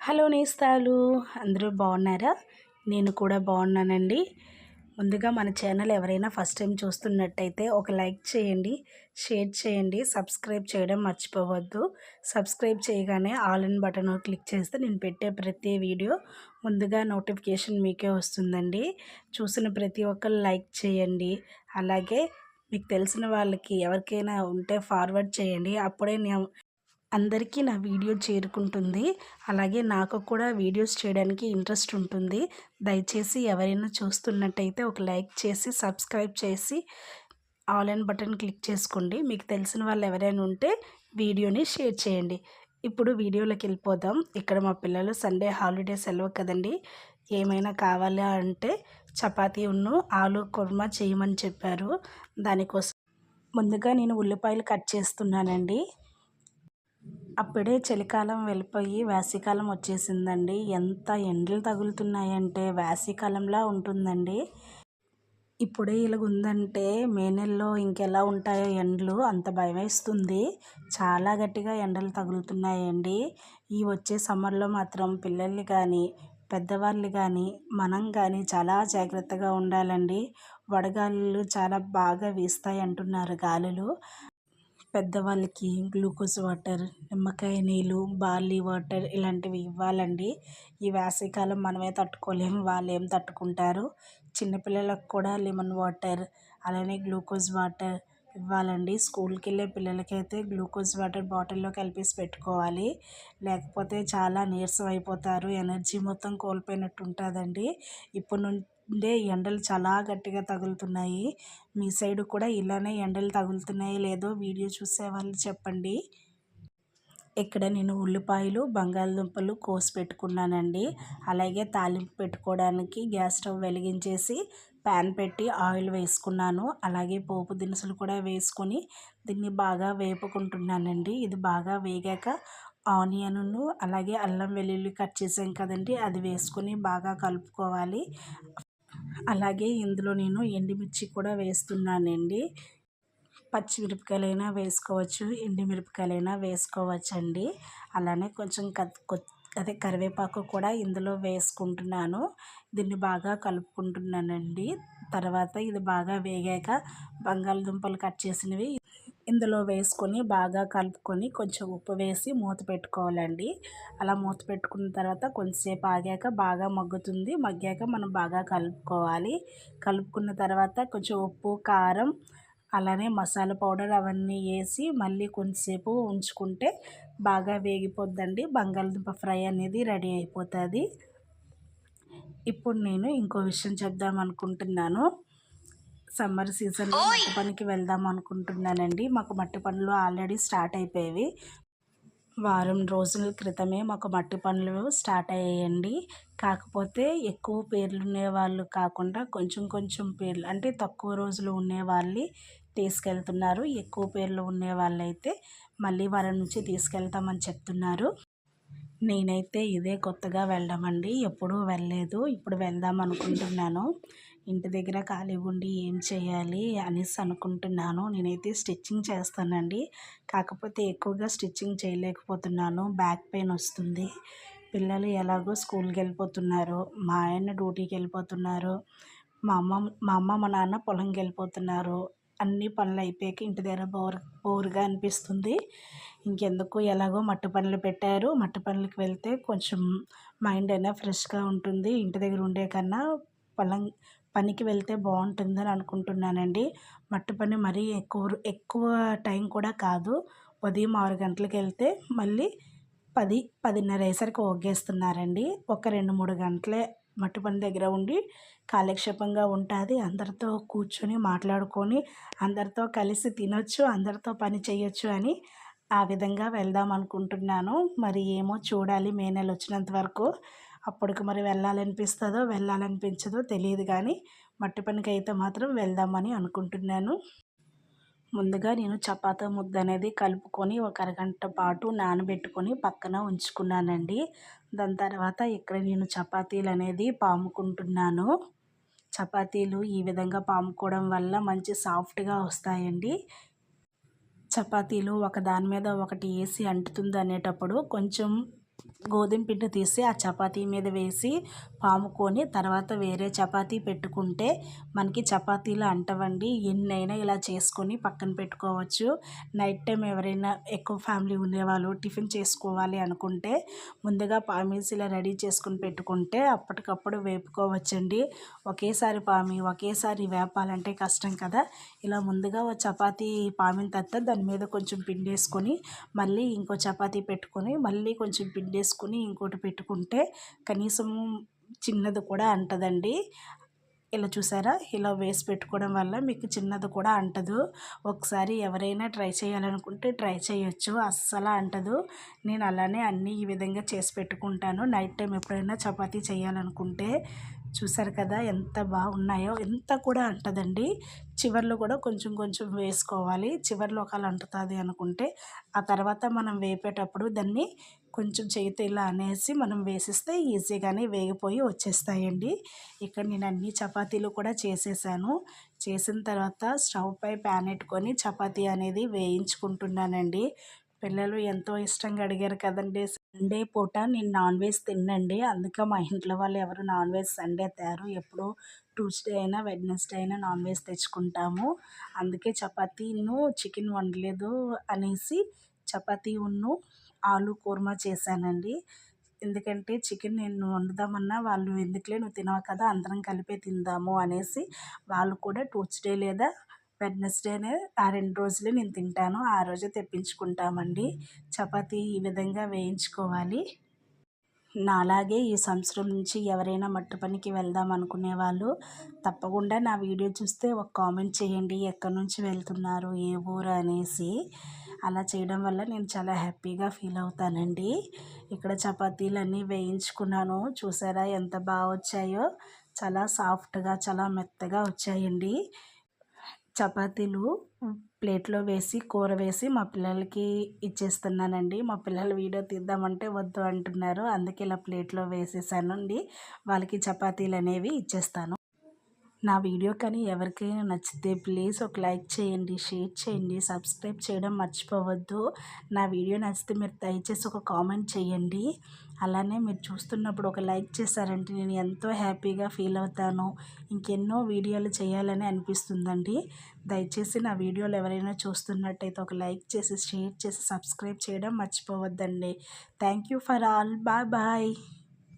Hello నేస్తాలు అందరూ బాగున్నారా? నేను కూడా బాగున్నానండి. ముందుగా మన ఛానల్ ఎవరైనా ఫస్ట్ టైం చూస్తున్నట్టయితే ఒక లైక్ చేయండి షేర్ చేయండి సబ్స్క్రైబ్ చేయడం మర్చిపోవద్దు. సబ్స్క్రైబ్ చేయగానే ఆల్ ఇన్ బటన్ క్లిక్ చేస్తే నేను పెట్టే ప్రతి వీడియో ముందుగా నోటిఫికేషన్ మీకే వస్తుందండి. చూసిన ప్రతి ఒక్కరు లైక్ చేయండి. అలాగే మీకు తెలిసిన వాళ్ళకి ఎవరికైనా ఉంటే ఫార్వర్డ్ చేయండి. అప్పుడే నేను అందరికీ నా వీడియో చేరుకుంటుంది. అలాగే నాకు కూడా వీడియోస్ చేయడానికి ఇంట్రెస్ట్ ఉంటుంది. దయచేసి ఎవరైనా చూస్తున్నట్టయితే ఒక లైక్ చేసి సబ్స్క్రైబ్ చేసి ఆల్ అండ్ బటన్ క్లిక్ చేసుకోండి. మీకు తెలిసిన వాళ్ళు ఎవరైనా ఉంటే వీడియోని షేర్ చేయండి. ఇప్పుడు వీడియోలోకి వెళ్ళిపోదాం. ఇక్కడ మా పిల్లలు సండే హాలిడే సెలవు కదండి. ఏమైనా కావాలా అంటే చపాతీ ఉన్ను ఆలు కుర్మా చేయమని చెప్పారు. దానికోసం ముందుగా నేను ఉల్లిపాయలు కట్ చేస్తున్నానండి. అప్పుడే చలికాలం వెళ్ళిపోయి వేసవికాలం వచ్చేసిందండి. ఎంత ఎండలు తగులుతున్నాయంటే వేసవికాలంలా ఉంటుందండి. ఇప్పుడే ఇలాగుందంటే మే నెలలో ఇంకెలా ఉంటాయో ఎండలు అంత భయమేస్తుంది. చాలా గట్టిగా ఎండలు తగులుతున్నాయండి. ఈ వచ్చే సమ్మర్లో మాత్రం పిల్లల్ని కానీ పెద్దవాళ్ళు కానీ మనం కానీ చాలా జాగ్రత్తగా ఉండాలండి. వడగాలులు చాలా బాగా వీస్తాయి అంటున్నారు గాలులు. పెద్దవాళ్ళకి గ్లూకోజ్ వాటర్ నిమ్మకాయ నీళ్ళు బార్లీ వాటర్ ఇలాంటివి ఇవ్వాలండి. ఈ వేసవికాలం మనమే తట్టుకోలేము వాళ్ళు ఏం తట్టుకుంటారు? చిన్నపిల్లలకు కూడా లెమన్ వాటర్ అలానే గ్లూకోజ్ వాటర్ ఇవ్వాలండి. స్కూల్కి వెళ్ళే పిల్లలకైతే గ్లూకోజ్ వాటర్ బాటిల్లో కలిపేసి పెట్టుకోవాలి. లేకపోతే చాలా నీరసం అయిపోతారు ఎనర్జీ మొత్తం కోల్పోయినట్టు ఉంటుందండి ఇప్పుడు ఉండే ఎండలు చాలా గట్టిగా తగులుతున్నాయి. మీ సైడ్ కూడా ఇలానే ఎండలు తగులుతున్నాయి లేదో వీడియో చూసే వాళ్ళు చెప్పండి. ఇక్కడ నేను ఉల్లిపాయలు బంగాళదుంపలు కోసి పెట్టుకున్నానండి. అలాగే తాలింపు పెట్టుకోవడానికి గ్యాస్ స్టవ్ వెలిగించేసి ప్యాన్ పెట్టి ఆయిల్ వేసుకున్నాను. అలాగే పోపు దినుసులు కూడా వేసుకొని దీన్ని బాగా వేపుకుంటున్నానండి. ఇది బాగా వేగాక ఆనియన్ను అలాగే అల్లం వెల్లుల్లి కట్ చేసాం కదండి అది వేసుకొని బాగా కలుపుకోవాలి. అలాగే ఇందులో నేను ఎండుమిర్చి కూడా వేస్తున్నానండి. పచ్చిమిరపకాయలైనా వేసుకోవచ్చు ఎండుమిరపకాయలైనా వేసుకోవచ్చండి. అలానే కొంచెం అదే కరివేపాకు కూడా ఇందులో వేసుకుంటున్నాను. దీన్ని బాగా కలుపుకుంటున్నానండి. తర్వాత ఇది బాగా వేగాక బంగాళదుంపలు కట్ చేసినవి ఇందులో వేసుకొని బాగా కలుపుకొని కొంచెం ఉప్పు వేసి మూత పెట్టుకోవాలండి. అలా మూత పెట్టుకున్న తర్వాత కొంచెంసేపు ఆగాక బాగా మగ్గుతుంది. మగ్గాక మనం బాగా కలుపుకోవాలి. కలుపుకున్న తర్వాత కొంచెం ఉప్పు కారం అలానే మసాలా పౌడర్ అవన్నీ వేసి మళ్ళీ కొంచెంసేపు ఉంచుకుంటే బాగా వేగిపోద్దండి. బంగాళదుంప ఫ్రై అనేది రెడీ అయిపోతుంది. ఇప్పుడు నేను ఇంకో విషయం చెప్దాం అనుకుంటున్నాను. సమ్మర్ సీజన్లో మట్టి పనికి వెళ్దాం అనుకుంటున్నానండి. మాకు మట్టి పనులు ఆల్రెడీ స్టార్ట్ అయిపోయేవి. వారం రోజుల క్రితమే మాకు మట్టి పనులు స్టార్ట్ అయ్యాయండి. కాకపోతే ఎక్కువ పేర్లు ఉండేవాళ్ళు కాకుండా కొంచెం కొంచెం పేర్లు అంటే తక్కువ రోజులు ఉండేవాళ్ళు తీసుకెళ్తున్నారు. ఎక్కువ పేర్లు ఉండే వాళ్ళైతే మళ్ళీ వారం నుంచి తీసుకెళ్తామని చెప్తున్నారు. నేనైతే ఇదే కొత్తగా వెళ్ళామండి. ఎప్పుడూ వెళ్ళలేదు. ఇప్పుడు వెళ్దాం అనుకుంటున్నాను. ఇంటి దగ్గర ఖాళీగా ఉండి ఏం చేయాలి అనేసి అనుకుంటున్నాను. నేనైతే స్టిచ్చింగ్ చేస్తానండి. కాకపోతే ఎక్కువగా స్టిచ్చింగ్ చేయలేకపోతున్నాను. బ్యాక్ పెయిన్ వస్తుంది. పిల్లలు ఎలాగో స్కూల్కి వెళ్ళిపోతున్నారు. మా ఆయన డ్యూటీకి వెళ్ళిపోతున్నారు. మా అమ్మ మా అమ్మ మా నాన్న పొలంకి వెళ్ళిపోతున్నారు. అన్ని పనులు అయిపోయాక ఇంటి దగ్గర బోర్ బోరుగా అనిపిస్తుంది. ఇంకెందుకు? ఎలాగో మట్టి పనులు పెట్టారు. మట్టి పనులకు వెళ్తే కొంచెం మైండ్ అయినా ఫ్రెష్గా ఉంటుంది. ఇంటి దగ్గర ఉండే కన్నా పొలం పనికి వెళ్తే బాగుంటుందని అనుకుంటున్నానండి. మట్టి పని మరీ ఎక్కువ ఎక్కువ టైం కూడా కాదు. ఉదయం ఆరు గంటలకు వెళ్తే మళ్ళీ పది పదిన్నర అయ్యేసరికి ఒగ్గేస్తున్నారండి. ఒక రెండు మూడు గంటలే మట్టి పని దగ్గర ఉండి కాలక్షేపంగా ఉంటుంది. అందరితో కూర్చొని మాట్లాడుకొని అందరితో కలిసి తినొచ్చు అందరితో పని చేయొచ్చు అని ఆ విధంగా వెళ్దాం అనుకుంటున్నాను. మరి ఏమో చూడాలి. మే నెల వచ్చినంత వరకు అప్పటికి మరి వెళ్ళాలనిపిస్తుందో వెళ్ళాలనిపించదో తెలియదు కానీ మట్టి పనికి అయితే మాత్రం వెళ్దామని అనుకుంటున్నాను. ముందుగా నేను చపాతీ ముద్ద అనేది కలుపుకొని ఒక అరగంట పాటు నానబెట్టుకొని పక్కన ఉంచుకున్నానండి. దాని తర్వాత ఇక్కడ నేను చపాతీలు అనేది పాముకుంటున్నాను. చపాతీలు ఈ విధంగా పాముకోవడం వల్ల మంచి సాఫ్ట్గా వస్తాయండి. చపాతీలు ఒక దాని మీద ఒకటి వేసి అంటుతుంది అనేటప్పుడు కొంచెం గోధుమ పిండి తీసి ఆ చపాతీ మీద వేసి పాముకొని తర్వాత వేరే చపాతీ పెట్టుకుంటే మనకి చపాతీలు అంటవండి. ఎన్నైనా ఇలా చేసుకొని పక్కన పెట్టుకోవచ్చు. నైట్ టైం ఎవరైనా ఎక్కువ ఫ్యామిలీ ఉండేవాళ్ళు టిఫిన్ చేసుకోవాలి అనుకుంటే ముందుగా పామీస్ ఇలా రెడీ చేసుకుని పెట్టుకుంటే అప్పటికప్పుడు వేపుకోవచ్చండి. ఒకేసారి పామి ఒకేసారి వేపాలంటే కష్టం కదా. ఇలా ముందుగా ఒక చపాతీ పామిన తర్వాత దాని మీద కొంచెం పిండి వేసుకొని మళ్ళీ ఇంకో చపాతీ పెట్టుకొని మళ్ళీ కొంచెం పిండి పిండేసుకుని ఇంకోటి పెట్టుకుంటే కనీసం చిన్నది కూడా అంటదండి. ఇలా చూసారా? ఇలా వేసి పెట్టుకోవడం వల్ల మీకు చిన్నది కూడా అంటదు. ఒకసారి ఎవరైనా ట్రై చేయాలనుకుంటే ట్రై చేయొచ్చు. అస్సలు అంటదు. నేను అలానే అన్నీ ఈ విధంగా చేసి పెట్టుకుంటాను. నైట్ టైం ఎప్పుడైనా చపాతీ చేయాలనుకుంటే చూసారు కదా ఎంత బాగున్నాయో ఎంత కూడా అంటదండి. చివర్లో కూడా కొంచెం కొంచెం వేసుకోవాలి. చివర్లో ఒకవేళ అంటుతుంది అనుకుంటే ఆ తర్వాత మనం వేపేటప్పుడు దాన్ని కొంచెం చేతి ఇలా అనేసి మనం వేసిస్తే ఈజీగానే వేగిపోయి వచ్చేస్తాయండి. ఇక్కడ నేను అన్ని చపాతీలు కూడా చేసేసాను. చేసిన తర్వాత స్టవ్ పై ప్యాన్ పెట్టుకొని చపాతీ అనేది వేయించుకుంటున్నానండి. పిల్లలు ఎంతో ఇష్టంగా అడిగారు కదండి సండే పూట నేను నాన్ వెజ్ తిన్నండి. అందుకే మా ఇంట్లో వాళ్ళు ఎవరు నాన్ వెజ్ సండే తయారు ఎప్పుడు ట్యూస్డే అయినా వెడ్నెస్డే అయినా నాన్ వెజ్ తెచ్చుకుంటాము. అందుకే చపాతీను చికెన్ వండలేదు అనేసి చపాతీ ఉన్ను ఆలు కూర్మా చేశానండి. ఎందుకంటే చికెన్ నేను వండుదామన్నా వాళ్ళు ఎందుకులే నువ్వు తినవు కదా అందరం కలిపే తిందాము అనేసి వాళ్ళు కూడా ట్యూస్డే లేదా వెడ్నెస్డేనే ఆ రెండు రోజులే నేను తింటాను. ఆ రోజే తెప్పించుకుంటామండి. చపాతీ ఈ విధంగా వేయించుకోవాలి. నాలాగే ఈ సంవత్సరం నుంచి ఎవరైనా మట్టు పనికి వెళ్దాం అనుకునే వాళ్ళు తప్పకుండా నా వీడియో చూస్తే ఒక కామెంట్ చేయండి. ఎక్కడి నుంచి వెళ్తున్నారు? ఏ ఊరు? అనేసి. అలా చేయడం వల్ల నేను చాలా హ్యాపీగా ఫీల్ అవుతానండి. ఇక్కడ చపాతీలు అన్నీ వేయించుకున్నాను. చూసారా ఎంత బాగా వచ్చాయో? చాలా సాఫ్ట్గా చాలా మెత్తగా వచ్చాయండి. చపాతీలు ప్లేట్లో వేసి కూర వేసి మా పిల్లలకి ఇచ్చేస్తున్నానండి. మా పిల్లలు వీడియో తీద్దామంటే వద్దు అంటున్నారు. అందుకే ఇలా ప్లేట్లో వేసేసానండి వాళ్ళకి చపాతీలు అనేవి ఇచ్చేస్తాను. నా వీడియో కానీ ఎవరికైనా నచ్చితే ప్లీజ్ ఒక లైక్ చేయండి షేర్ చేయండి సబ్స్క్రైబ్ చేయడం మర్చిపోవద్దు. నా వీడియో నచ్చితే మీరు దయచేసి ఒక కామెంట్ చేయండి. అలానే మీరు చూస్తున్నప్పుడు ఒక లైక్ చేశారంటే నేను ఎంతో హ్యాపీగా ఫీల్ అవుతాను. ఇంకెన్నో వీడియోలు చేయాలని అనిపిస్తుందండి. దయచేసి నా వీడియోలు ఎవరైనా చూస్తున్నట్టయితే ఒక లైక్ చేసి షేర్ చేసి సబ్స్క్రైబ్ చేయడం మర్చిపోవద్దండి. Thank you for all. Bye bye.